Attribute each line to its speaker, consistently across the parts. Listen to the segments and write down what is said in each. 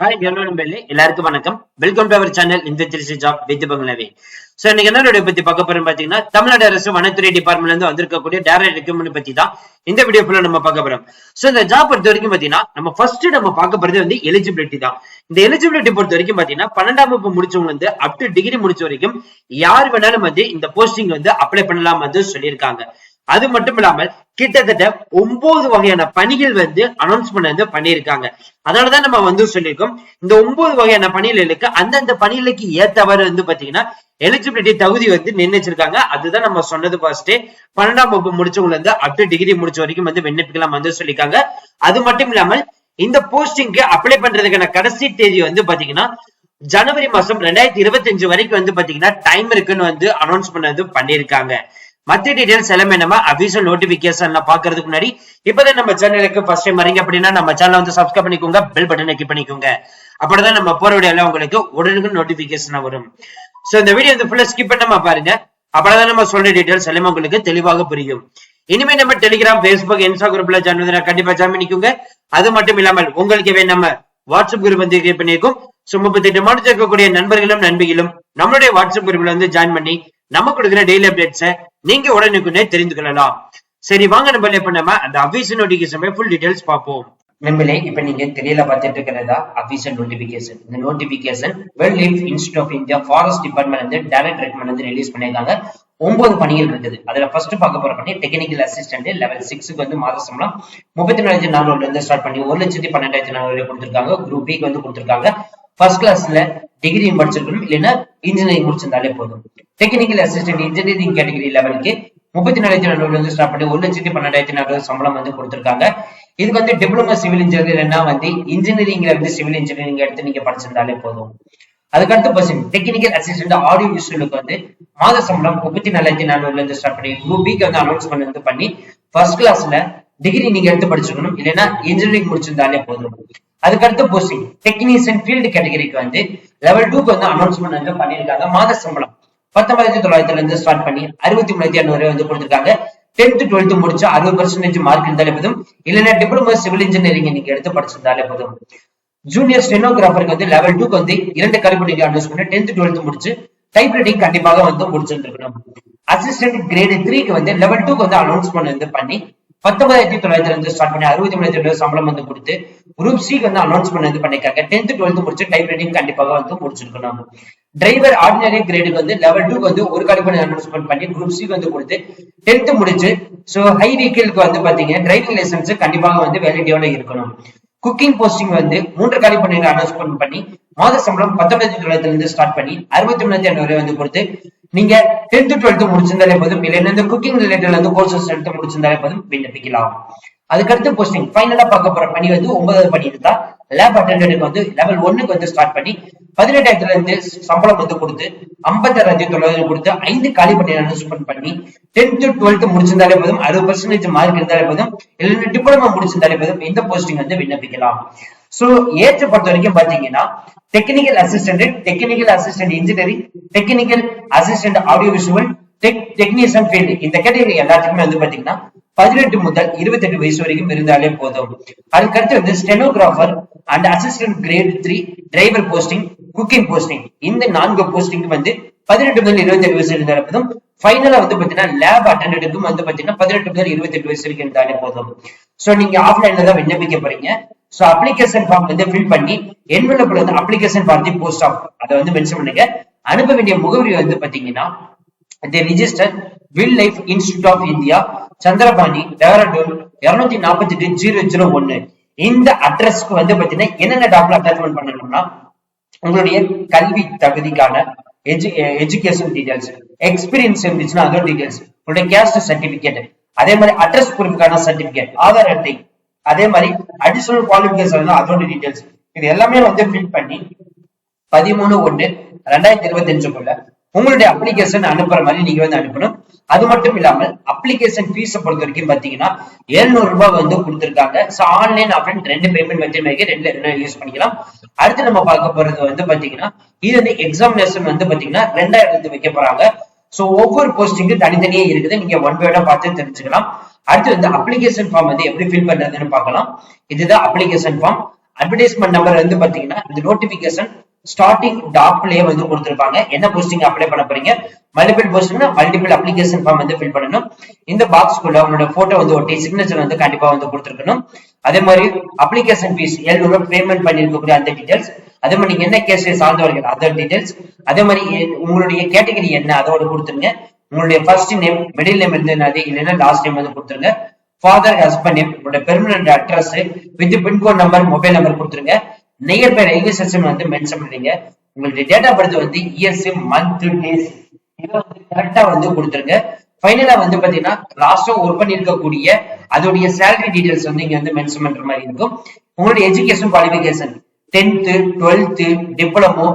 Speaker 1: Hi hello எல்லாருக்கும் வணக்கம். Welcome to அவர் சேனல் இந்த திருச்சி ஜாப் வித் பங்களாவே சோ இன்னைக்கு என்ன வீடியோ பத்தி பார்க்க போறோம் பாத்தீங்கன்னா தமிழ்நாடு அரசு வனத்துறை டிபார்ட்மெண்ட்ல இருந்து வந்திருக்கக்கூடிய டேரக்ட் ரெக்கமெண்ட் பத்தி தான் இந்த வீடியோ ஃபுல்லா நம்ம பார்க்க போறோம். சோ இந்த ஜாப் பொறுத்த வரைக்கும் பாத்தீங்கன்னா நம்ம ஃபர்ஸ்ட் நம்ம பார்க்க போறது வந்து எலிஜிபிலிட்டி தான். இந்த எலிஜிபிலிட்டி பொறுத்த வரைக்கும் பாத்தீங்கன்னா பன்னெண்டாம் வகுப்பு முடிச்சவங்க வந்து அப் டு டிகிரி முடிச்ச வரைக்கும் யார் வேணாலும் வந்து இந்த போஸ்டிங் வந்து அப்ளை பண்ணலாம் வந்து சொல்லியிருக்காங்க. அது மட்டும் இல்லாமல் கிட்டத்தட்ட ஒன்பது வகையான பணிகள் வந்து அனௌன்ஸ்மெண்ட் வந்து பண்ணியிருக்காங்க. அதனாலதான் நம்ம வந்து சொல்லியிருக்கோம் இந்த ஒன்பது வகையான பணிகளுக்கு அந்தந்த பணிகளுக்கு ஏத்தவாறு வந்து பாத்தீங்கன்னா எலிஜிபிலிட்டி தகுதி வந்து நிர்ணயிச்சிருக்காங்க. அதுதான் நம்ம சொன்னது ஃபர்ஸ்ட் பன்னெண்டாம் வகுப்பு முடிச்சவங்க வந்து அப் டு டிகிரி முடிச்ச வரைக்கும் வந்து விண்ணப்பிக்கலாம் வந்து சொல்லியிருக்காங்க. அது மட்டும் இல்லாமல் இந்த போஸ்டிங்க்கு அப்ளை பண்றதுக்கான கடைசி தேதி வந்து பாத்தீங்கன்னா ஜனவரி மாசம் ரெண்டாயிரத்தி இருபத்தி அஞ்சு வரைக்கும் வந்து பாத்தீங்கன்னா டைம் இருக்குன்னு வந்து அனௌன்ஸ்மெண்ட் வந்து பண்ணியிருக்காங்க. மத்த டீடைல்ஸ் எல்லாமே நம்ம அபிஷியல் நோட்டிபிகேஷன்ல பாக்குறதுக்கு முன்னாடி இப்பதான் நம்ம சேனலுக்கு ஃபர்ஸ்ட் டைம் வரீங்க அப்படின்னா நம்ம சேனலை வந்து சப்ஸ்கிரைப் பண்ணிக்கோங்க பெல் பட்டனை கிளிக் பண்ணிக்கோங்க. அப்படிதான் நம்ம போற வீடியோல உங்களுக்கு உடனுக்கு நோட்டிபிகேஷன் வரும். சோ இந்த வீடியோ வந்து ஃபுல்லா ஸ்கிப் பண்ணாம பாருங்க. அப்பதான் நம்ம சொல்ற டீடைல்ஸ் எல்லாமே உங்களுக்கு தெளிவாக புரியும். இனிமே நம்ம டெலிகிராம் பேஸ்புக் இன்ஸ்டாகிராம்ல ஜாயின் வந்து கண்டிப்பா ஜாயின் பண்ணிக்கோங்க. அது மட்டும் இல்லாமல் உங்களுக்கு நம்ம வாட்ஸ்அப் குரூப் வந்து கிரியேட் பண்ணியிருக்கோம். சோ முப்பத்தி எட்டு இருக்கக்கூடிய நண்பர்களும் நண்பிகளும் நம்மளுடைய வாட்ஸ்அப் குரூப்ல வந்து ஜாயின் பண்ணி நம்ம கொடுக்குற டெய்லி அப்டேட்ஸை நீங்க உடனுக்குடனே தெரிந்து கொள்ளலாம் சரி வாங்க நம்ம இப்ப நம்ம அந்த அபிஷியல் நோட்டிபிகேஷன் ஃபுல் டீடைல்ஸ் பார்ப்போம். நண்பர்களே இப்ப நீங்க தெரியல பார்த்துட்டு இருக்கிறதா? அபிஷியல் நோட்டிபிகேஷன் இந்த notification wildlife institute of India forest department வந்து டைரக்ட் ரெக்கமெண்ட் வந்து ரிலீஸ் பண்ணிருக்காங்க ஒன்பது பணிகள் இருக்குது. அதுல ஃபர்ஸ்ட் பார்க்க போற பண்ணி டெக்னிக்கல் அசிஸ்டன்ட் லெவல் சிக்ஸுக்கு வந்து மாத சம்பளம் முப்பத்தி நாலாயிரத்தி நானூறுல இருந்து ஸ்டார்ட் பண்ணி ஒரு லட்சத்தி பன்னெண்டாயிரத்தி நானூறு கொடுத்துருக்காங்க. குரூப் பிக்கு வந்து கொடுத்துருக்காங்க. ஃபர்ஸ்ட் கிளாஸ்ல டிகிரி முடிச்சிருக்கணும் இல்லைன்னா இன்ஜினியரிங் முடிச்சிருந்தாலே போதும். டெக்னிக்கல் அசிஸ்டன்ட் இன்ஜினியரிங் கேட்டகரி லெவலுக்கு முப்பத்தி நாலாயிரத்தி நானூறுல இருந்து ஸ்டார்ட் பண்ணி ஒரு லட்சத்தி பன்னெண்டாயிரத்தி நானூறு சம்பளம் வந்து கொடுத்துருக்காங்க. இதுக்கு வந்து டிப்ளமோ சிவில் இன்ஜினியர் இல்லைன்னா வந்து இன்ஜினியரிங்ல வந்து சிவில் இன்ஜினியரிங் எடுத்து நீங்க படிச்சிருந்தாலே போதும். அதுக்கடுத்து பர்சன் டெக்னிக்கல் அசிஸ்டன்ட் ஆடியோ விஷுவலுக்கு வந்து மாத சம்பளம் முப்பத்தி நாலாயிரத்தி நானூறுல இருந்து ஸ்டார்ட் பண்ணி குரூப் பிக்கு வந்து அனௌன்ஸ்மெண்ட் வந்து பண்ணி ஃபர்ஸ்ட் கிளாஸ்ல டிகிரி நீங்க எடுத்து படிச்சுக்கணும். இல்லைன்னா இன்ஜினியரிங் முடிச்சிருந்தாலே போதும். அதுக்கடுத்து போஸ்டிங் டெக்னீஷியன் ஃபீல்டு கேட்டகரிக்கு வந்து லெவல் டூக்கு வந்து அனௌன்ஸ்மெண்ட் வந்து பண்ணியிருக்காங்க. மாத சம்பளம் பத்தொன்பதாயிரத்தி தொள்ளாயிரத்துல இருந்து ஸ்டார்ட் பண்ணி அறுபத்தி மூணாயிரத்தி இரநூறு வந்து கொடுத்துருக்காங்க. டென்த் டுவெல்த் முடிச்சு அறுபது பர்சன்டேஜ் மார்க் இருந்தாலே போதும். இல்லைன்னா டிப்ளமோ சிவில் இன்ஜினியரிங் நீங்க எடுத்து படிச்சிருந்தாலே போதும். ஜூனியர் ஸ்டெனோகிராஃபருக்கு வந்து லெவல் டூக்கு வந்து இரண்டு கல்வி அனௌன்ஸ் பண்ணி டென்த் டுவெல்த் முடிச்சு டைப் ரைட்டிங் கண்டிப்பாக வந்து முடிச்சிருக்கணும் அசிஸ்டன்ட் கிரேட் த்ரீக்கு வந்து லெவல் டூக்கு வந்து அனௌன்ஸ்மெண்ட் வந்து பண்ணி பத்தொன்பதாயிரத்தி தொள்ளாயிரத்தி இருந்து ஸ்டார்ட் பண்ணி அறுபத்தி மூணாயிரத்தி சம்பளம் வந்து கொடுத்து குரூப் சிக்கு வந்து அனௌன்ஸ்மெண்ட் வந்து பண்ணிருக்காங்க டென்த் டுவெல்த் முடிச்சு டைப் ரைட்டிங் கண்டிப்பாக வந்து முடிச்சிருக்கணும் டிரைவர் ஆர்டினரி கிரேடுக்கு வந்து லெவல் டூக்கு வந்து ஒரு கல்வி அனௌன்ஸ்மெண்ட் பண்ணி குரூப் சிக்கு வந்து கொடுத்து டென்த் முடிச்சு சோ ஹை வெஹிக்கிளுக்கு வந்து பாத்தீங்கன்னா டிரைவிங் லைசன்ஸ் கண்டிப்பாக வந்து வேலிடியோட இருக்கணும். குக்கிங் போஸ்டிங் வந்து மூன்று காலி பண்ணி அனௌன்ஸ்மெண்ட் பண்ணி மாத சம்பளம் பத்தொன்பதாயிரத்தி தொள்ளாயிரத்துல இருந்து ஸ்டார்ட் பண்ணி அறுபத்தி மூணாயிரத்தி ஐநூறு வந்து கொடுத்து நீங்க டென்த் டுவெல்த் முடிச்சிருந்தாலே போதும். இல்லைன்னா இந்த குக்கிங் ரிலேட்டட் வந்து கோர்சஸ் எடுத்து முடிச்சிருந்தாலே போதும். விண்ணப்பிக்கலாம். அதுக்கடுத்து போஸ்டிங் ஃபைனலா பார்க்க போற பணி வந்து ஒன்பதாவது பணி இருந்தா லேப் அட்டெண்டன்ட் வந்து லெவல் ஒன்னுக்கு வந்து ஸ்டார்ட் பண்ணி பதினெட்டாயிரத்துல இருந்து சம்பளம் வந்து கொடுத்து ஐம்பத்தாறாயிரத்தி தொள்ளாயிரம் கொடுத்து ஐந்து காலி பண்ணி அனௌன்ஸ்மெண்ட் பண்ணி டென்த் டுவெல்த் முடிச்சிருந்தாலே போதும். அறுபது பர்சன்டேஜ் மார்க் இருந்தாலே போதும். இல்லைன்னா டிப்ளமா முடிச்சிருந்தாலே போதும். இந்த போஸ்டிங் வந்து விண்ணப்பிக்கலாம். சோ ஏற்ற பொறுத்த வரைக்கும் பாத்தீங்கன்னா technical assistant technical assistant engineering technical assistant audio visual tech technician field இந்த கேட்டகரி எல்லாத்துக்குமே வந்து பாத்தீங்கன்னா பதினெட்டு முதல் இருபத்தி எட்டு வயசு வரைக்கும் இருந்தாலே போதும். அதுக்கடுத்து வந்து stenographer and assistant grade three driver posting cooking posting இந்த நான்கு போஸ்டிங் வந்து பதினெட்டு முதல் இருபத்தி எட்டு வயசு இருந்தாலே போதும். ஃபைனலா வந்து பாத்தீங்கன்னா லேப் அட்டண்டன்ட்டுக்கும் வந்து பாத்தீங்கன்னா பதினெட்டு முதல் இருபத்தி எட்டு வயசு வரைக்கும் இருந்தாலே போதும். சோ நீங்க ஆஃப்லைன்ல தான் விண்ணப்பிக்க போறீங்க. சோ அப்ளிகேஷன் ஃபார்ம் வந்து ஃபில் பண்ணி என்வெலப்ல வந்து application for the post of அதை வந்து மென்ஷன் பண்ணுங்க. அனுப்ப வேண்டிய முகவரி வந்து பாத்தீங்கன்னா the registrar wildlife institute of India Chandrabani Dehradun இருநூத்தி நாற்பத்தி எட்டு ஜீரோ ஜீரோ ஒன்னு இந்த அட்ரஸ்க்கு வந்து பாத்தீங்கன்னா என்னென்ன டாக்குமெண்ட் அட்டாச்மெண்ட் பண்ணணும்னா உங்களுடைய கல்வி தகுதிக்கான எஜு எஜுகேஷன் டீடைல்ஸ் எக்ஸ்பீரியன்ஸ் இருந்துச்சுன்னா அதோட டீடைல்ஸ் உங்களுடைய கேஸ்ட் சர்டிபிகேட் அதே மாதிரி அட்ரஸ் ப்ரூஃப்கான சர்டிபிகேட் ஆதார் அட்டை அதே மாதிரி அடிஷனல் குவாலிபிகேஷன் அதோட டீடைல்ஸ் இது எல்லாமே வந்து ஃபில் பண்ணி பதிமூணு ஒண்ணு ரெண்டாயிரத்தி இருபத்தி அஞ்சுக்குள்ள உங்களுடைய அப்ளிகேஷன் அனுப்புற மாதிரி நீங்க வந்து அனுப்பணும். அது மட்டும் இல்லாமல் அப்ளிகேஷன் ஃபீஸ் பொறுத்த வரைக்கும் பாத்தீங்கன்னா எழுநூறு ரூபாய் வந்து கொடுத்துருக்காங்க. ஸோ ஆன்லைன் ஆஃப்லைன் ரெண்டு பேமெண்ட் மெத்தட் மாதிரி ரெண்டு ரெண்டு யூஸ் பண்ணிக்கலாம். அடுத்து நம்ம பார்க்க போறது வந்து பாத்தீங்கன்னா இது வந்து எக்ஸாமினேஷன் வந்து பாத்தீங்கன்னா ரெண்டாயிரத்து வைக்க போறாங்க. சோ ஒவ்வொரு போஸ்டிங்கு தனித்தனியே இருக்குது. நீங்க ஒன் வேர்டா பார்த்து தெரிஞ்சுக்கலாம். அடுத்து வந்து அப்ளிகேஷன் ஃபார்ம் வந்து எப்படி ஃபில் பண்றதுன்னு பார்க்கலாம். இதுதான் அப்ளிகேஷன் ஃபார்ம் அட்வர்டைஸ்மெண்ட் நம்பர் வந்து பாத்தீங்கன்னா இந்த நோட்டிபிகேஷன் ஸ்டார்டிங் டாப்லயே வந்து கொடுத்துருப்பாங்க. என்ன போஸ்டிங் அப்ளை பண்ண போறீங்க? மல்டிபிள் போஸ்டிங்னா மல்டிபிள் அப்ளிகேஷன் ஃபார்ம் வந்து ஃபில் பண்ணணும். இந்த பாக்ஸ்க்குள்ள உங்களோட போட்டோ வந்து ஒட்டி சிக்னேச்சர் வந்து கண்டிப்பா வந்து கொடுத்துருக்கணும். அதே மாதிரி அப்ளிகேஷன் ஃபீஸ் எழுநூறு ரூபாய் பேமெண்ட் பண்ணிருக்கக்கூடிய அந்த டீடைல்ஸ் அதே மாதிரி நீங்க என்ன கேஸ் சார்ந்தவர்கள் அதர் டீடைல்ஸ் அதே மாதிரி உங்களுடைய கேட்டகரி என்ன? அதோட கொடுத்துருங்க. உங்களுடைய ஃபர்ஸ்ட் நேம் மிடில் நேம் இருந்து என்னது? இல்லைன்னா லாஸ்ட் நேம் வந்து கொடுத்துருங்க. ஃபாதர் ஹஸ்பண்ட் நேம் உங்களோட permanent address with pincode number mobile number கொடுத்துருங்க. நியர் பை ரயில்வே ஸ்டேஷன் வந்து மென்ஷன் பண்ணீங்க உங்களுடைய டேட்டா பர்த் வந்து இயர்ஸ் மந்த் டேஸ் இதை வந்து கரெக்டா வந்து கொடுத்துருங்க. ஃபைனலா வந்து பாத்தீங்கன்னா லாஸ்டா ஒர்க் பண்ணிருக்கக்கூடிய அதோடைய சேலரி டீடைல்ஸ் வந்து இங்க வந்து மென்ஷன் பண்ற மாதிரி இருக்கும். உங்களுடைய education qualification tenth twelfth diploma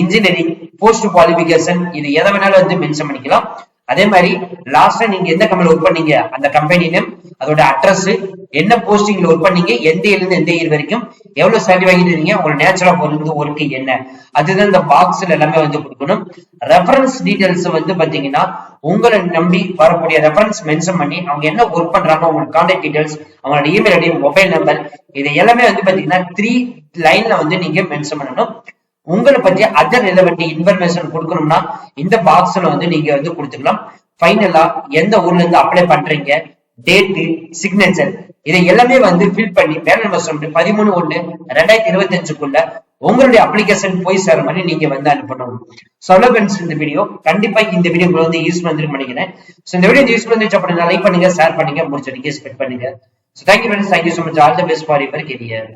Speaker 1: engineering post qualification இது எதை வேணாலும் வந்து மென்ஷன் பண்ணிக்கலாம். அதே மாதிரி லாஸ்டா நீங்க எந்த கம்பெனில ஒர்க் பண்ணீங்க? அந்த கம்பெனி நேம் அதோட அட்ரஸ் என்ன போஸ்டிங்ல ஒர்க் பண்ணீங்க? எந்த இயர்ல இருந்து எந்த இயர் வரைக்கும்? எவ்வளவு சேலரி வாங்கிட்டு இருக்கீங்க? உங்களோட நேச்சுரல் ஆஃப் ஒர்க் என்ன? அதுதான் இந்த பாக்ஸ்ல எல்லாமே வந்து கொடுக்கணும். ரெஃபரன்ஸ் டீடைல்ஸ் வந்து பாத்தீங்கன்னா உங்களை நம்பி வரக்கூடிய ரெஃபரன்ஸ் மென்ஷன் பண்ணி அவங்க என்ன ஒர்க் பண்றாங்க அவங்க கான்டாக்ட் டீடைல்ஸ் அவங்களோட இமெயில் ஐடி மொபைல் நம்பர் இது எல்லாமே வந்து பாத்தீங்கன்னா த்ரீ லைன்ல வந்து நீங்க மென்ஷன் பண்ணணும். உங்களை பத்தி அதர் ரிலவெண்ட் இன்ஃபர்மேஷன் கொடுக்கணும்னா இந்த பாக்ஸ்ல வந்து நீங்க வந்து கொடுத்துக்கலாம். ஃபைனலா எந்த ஊர்ல இருந்து அப்ளை பண்றீங்க டேட்டு சிக்னேச்சர் இதை எல்லாமே வந்து ஃபில் பண்ணி பேனல் பஸ் பதிமூணு ஒண்ணு ரெண்டாயிரத்தி இருபத்தி அஞ்சுக்குள்ள உங்களுடைய அப்ளிகேஷன் போய் சேர மாதிரி நீங்க வந்து அனுப்பணும். சொல்லபென்ஸ் இந்த வீடியோ கண்டிப்பா இந்த வீடியோ உங்களுக்கு வந்து யூஸ் பண்ணிருக்கும் நினைக்கிறேன் ஸோ இந்த வீடியோ யூஸ் பண்ணிச்சு அப்படின்னா லைக் பண்ணுங்க ஷேர் பண்ணுங்க முடிச்ச நீங்க ஸ்பெண்ட் பண்ணுங்க. So thank you friends thank you so much all the best for your career